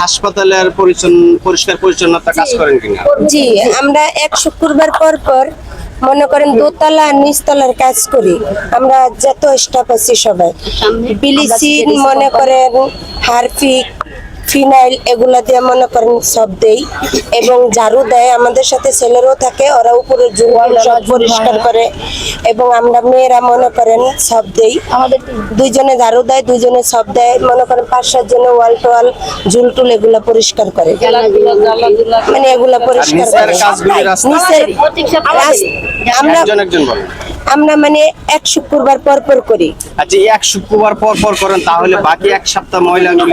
হাসপাতালের পরিচ্ছন্ন পরিষ্কার পরিচ্ছন্নতা কাজ করেন কিনা? জি আমরা এক শুক্রবার পর পর মনে করেন দোতলা আর নিচতলার কাজ করি। আমরা যত স্টাফ আছি সবাই। বিলিসিন মনে করেন হারপিক ফিনাইল এগুলা দিয়ে মনে করেন সব দেই এবং ঝাড়ু দেয়। আমাদের সাথে ছেলেরাও থাকে ওরা উপরে জুয়াল সব পরিষ্কার করে এবং আমরা মেয়েরা মনে করেন সব দেই। আমাদের দুইজনে ঝাড়ু দেয় দুইজনে সব দেয় মনে করেন পাঁচ সাত জনে ওয়াল টোয়াল ঝুল টুল এগুলা পরিষ্কার করে। মানে এগুলা পরিষ্কার করে। আমরা একজন একজন বলেন। আমরা মানে এক শুক্রবার পর পর করি। আচ্ছা এক শুক্রবার পর পর করেন তাহলে বাকি এক সপ্তাহ মহিলাগুলি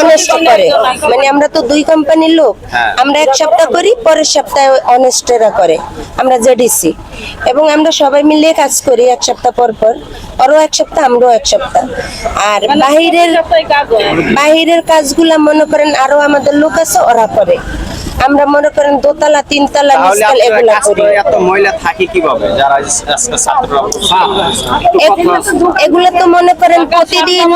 অনেস্ট করে। মানে আমরা তো দুই কোম্পানির লোক হ্যাঁ। আমরা এক সপ্তাহ করি পরের সপ্তাহে অনেস্টেরা করে। আমরা জেডিসি এবং আমরা সবাই মিলে কাজ করি এক সপ্তাহ পর পর। ওরও এক সপ্তাহ আমরাও এক সপ্তাহ। আর বাহিরের বাহিরের কাজগুলা মনে করেন আরও আমাদের লোক আছে ওরা করে। আমরা মনে করেন দোতলা তিনতলা নিচতলা এগুলা করি। এত মহিলা থাকে কীভাবে? যারা আজকে ছাত্ররা এগুলো এগুলো তো মনে করেন প্রতিদিন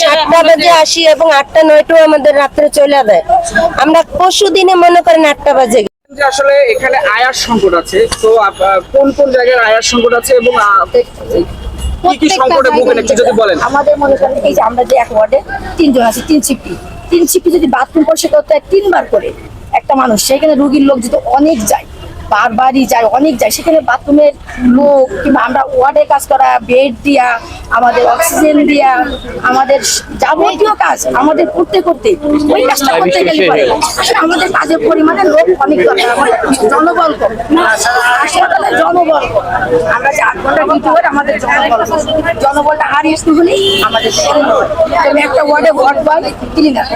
সাতটা বাজে আসি এবং আটটা নয়টাও আমাদের রাত্রে চলে যায়। আমরা পরশু দিনে মনে করেন আটটা বাজে। যে আসলে এখানে আয়ার সংকট আছে তো কোন কোন জায়গায় আয়ার সংকট আছে এবং আহ, কি কি সংকটে ভোগেন একটু যদি বলেন? আমাদের মনে করেন এই যে আমরা যে এক ওয়ার্ডে তিনজন আছি তিন শিফটি। তিন ছিপি যদি বাথরুম পরিষ্কার করতে হয় তিনবার করে একটা মানুষ। সেখানে রুগীর লোক যদি অনেক যায়, বারবারই যায়, অনেক যায়, সেখানে বাথরুমের লোক কিংবা আমরা ওয়ার্ডে কাজ করা বেড দিয়া আমাদের অক্সিজেন দিয়া আমাদের যাবতীয় কাজ আমাদের করতে করতে ওই কাজটা করতে গেলে পারে আমাদের কাজের পরিমাণে লোক অনেক দরকার আমাদের জনবল কম হাসপাতালে জনবল কম আমরা যে আট ঘণ্টা ডিউটি করে আমাদের জনবল জনবলটা হারিয়ে হলেই আমাদের তুমি একটা ওয়ার্ডে ওয়ার্ড বয় ক্লিনার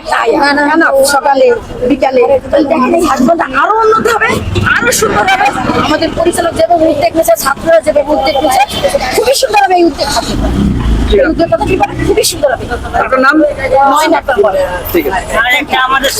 একটা আয়া। সকালে বিকালে দেখেন এই হাসপাতালটা আরও উন্নত হবে আরও সুন্দর হবে। আমাদের পরিচালক যেভাবে উদ্যোগ নিয়েছে ছাত্ররা যেভাবে উদ্যোগ নিয়েছে খুবই সুন্দর হবে এই উদ্যোগ? খুবই সুন্দর হবে। নাম? নয় নাটক ঠিক আছে। আমাদের